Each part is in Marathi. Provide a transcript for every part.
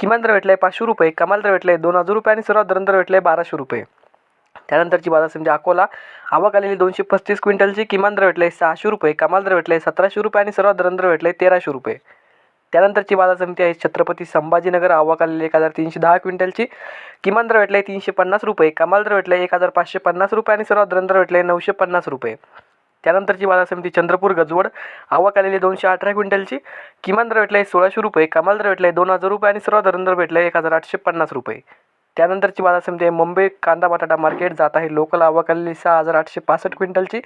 किमान दर भेटला आहे पाचशे रुपये कमाल दर भेटला आहे दोन हजार रुपये आणि सर्वात दरंतर भेटला आहे बाराशे रुपये. त्यानंतरची बाजार समिती अकोला. आवक आलेली दोनशे पस्तीस क्विंटलची किमान दर भेटला आहे सहाशे रुपये कमाल दर भेटला आहे सतराशे रुपये आणि सर्वात दरंतर भेटला आहे तेराशे रुपये. त्यानंतरची बाजार समिती आहे छत्रपती संभाजीनगर. आवक आलेली एक हजार तीनशे दहा क्विंटलची किमान दर भेटला आहे तीनशे पन्नास रुपये कमाल दर भेटला आहे एक हजार पाचशे पन्नास रुपये आणि सर्वात दरंतर भेटला आहे नऊशे पन्नास रुपये. त्यानंतरची बाजार समिती चंद्रपूर गजवड आवक आलेली दोनशे अठरा क्विंटलची किमान दर भेटला आहे सोळाशे रुपये कमाल दर भेटला आहे दोन हजार रुपये आणि सर्व धरण दर भेटला आहे एक हजार आठशे पन्नास रुपये. त्यानंतरची बाजार समिती आहे मुंबई कांदा बटाटा मार्केट जात आहे लोकल आवक आलेली सहा हजार आठशे पासष्ट क्विंटलची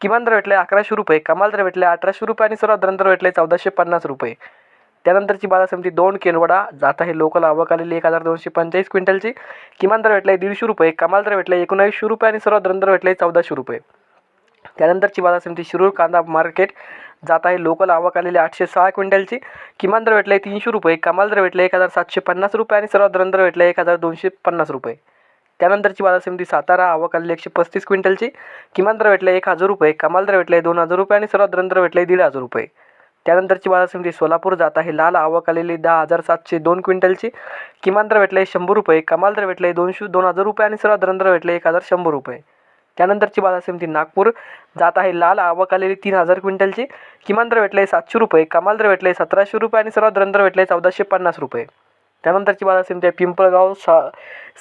किमान दर भेटला आहे अकराशे रुपये कमाल दर भेटला आहे अठराशे रुपये आणि सर्वात धरण दर भेटला आहे चौदाशे पन्नास रुपये. त्यानंतरची बाजार समिती दोन केनवडा जात आहे लोकल आवक आलेली एक हजार दोनशे पंचेचाळीस क्विंटलची किमान दर भेटला आहे दीडशे रुपये कमाल दर भेटला आहे एकोणावीसशे रुपये आणि सर्व धरण दर भेटला आहे चौदाशे रुपये. त्यानंतरची बाजार समिती शिरूर कांदा मार्केट जात आहे लोकल आवक आलेली आठशे सहा क्विंटलची. किमान दर भेटला आहे तीनशे रुपये. कमाल दर भेटला एक हजार सातशे पन्नास रुपये आणि सर्वात दर दर भेटला एक हजार दोनशे पन्नास रुपये. त्यानंतरची बाजार समिती सातारा आवक आलेली एकशे पस्तीस क्विंटलची. किमान दर भेटला एक हजार रुपये. कमाल दर भेटला दोन हजार रुपये आणि सर्वात दर दर भेटला दीड हजार रुपये. त्यानंतरची बाजार समिती सोलापूर जात आहे लाल आवक आलेली दहा हजार सातशे दोन क्विंटलची. किमान दर भेटला शंभर रुपये. कमाल दर भेटला दोनशे दोन हजार रुपये आणि सर्वात दर दर भेटला एक हजार शंभर रुपये. त्यानंतरची बाजार समिती नागपूर जात आहे. लाल आवक आलेली तीन हजार क्विंटलची. किमान दर भेटले सातशे रुपये कमाल दर भेटले सतराशे रुपये आणि सर्वात दर भेटले चौदाशे पन्नास रुपये. त्यानंतरची बाजार समिती आहे पिंपळगाव सा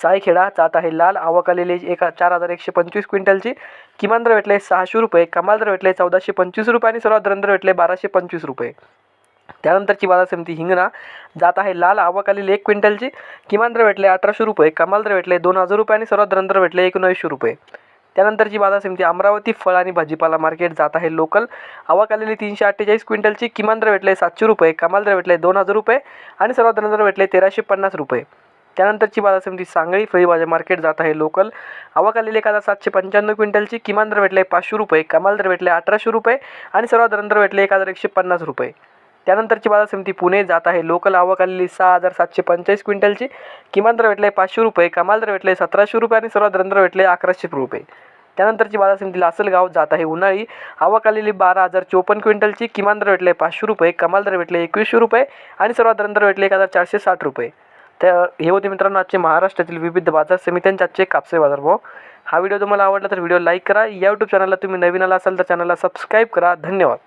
सायखेडा जात आहे. लाल आवक आलेली एका चार हजार एकशे पंचवीस क्विंटलची. किमान दर भेटले सहाशे रुपये कमाल दर भेटले चौदाशे पंचवीस रुपये आणि सर्वात दर भेटले बाराशे पंचवीस रुपये. त्यानंतरची बाजार समिती हिंगणा जात आहे. लाल आवक आलेली एक क्विंटलची. किमान दर भेटले अठराशे रुपये कमाल दर भेटले दोन हजार रुपये आणि सर्वात दर भेटले एकोणवीसशे रुपये. त्यानंतरची बाजार समिती अमरावती फळ आणि भाजीपाला मार्केट जात आहे लोकल. आवक आलेली तीनशे अठ्ठेचाळीस क्विंटलची. किमान दर भेटले सातशे रुपये. कमाल दर भेटले दोन हजार रुपये. आणि सर्वात दर भेटले तेराशे पन्नास रुपये. त्यानंतरची बाजार समिती सांगळी फळीभाजी मार्केट जात आहे लोकल. आवक आलेली एक हजार सातशे पंच्याण्णव क्विंटलची. किमान दर भेटले पाचशे रुपये. कमाल दर भेटले अठराशे रुपये. आणि सर्वात दर भेटले एक हजार एकशे पन्नास रुपये. त्यानंतरची बाजार समिती पुणे जात आहे. लोकल आवक आलेली सहा हजार सातशे पंचेचाळीस क्विंटलची. किमान दर भेटले पाचशे रुपये कमाल दर भेटले सतराशे रुपये आणि सर्वात दर भेटले अकराशे रुपये. त्यानंतरची बाजार समिती लासलगाव जात आहे. उन्हाळी आवक आलेली बारा हजार चोपन्न क्विंटलची. किमान दर भेटले पाचशे रुपये कमाल दर भेटले एकवीसशे रुपये आणि सर्वात दर भेटले एक हजार चारशे साठ रुपये. तर हे होते मित्रांनो आजचे महाराष्ट्रातील विविध बाजार समित्यांचे आजचे कापसे बाजारभाव हा व्हिडिओ तुम्हाला आवडला तर व्हिडिओ लाईक करा. या यूट्यूब चॅनलला तुम्ही नवीन आला असाल तर चॅनलला सबस्क्राईब करा. धन्यवाद.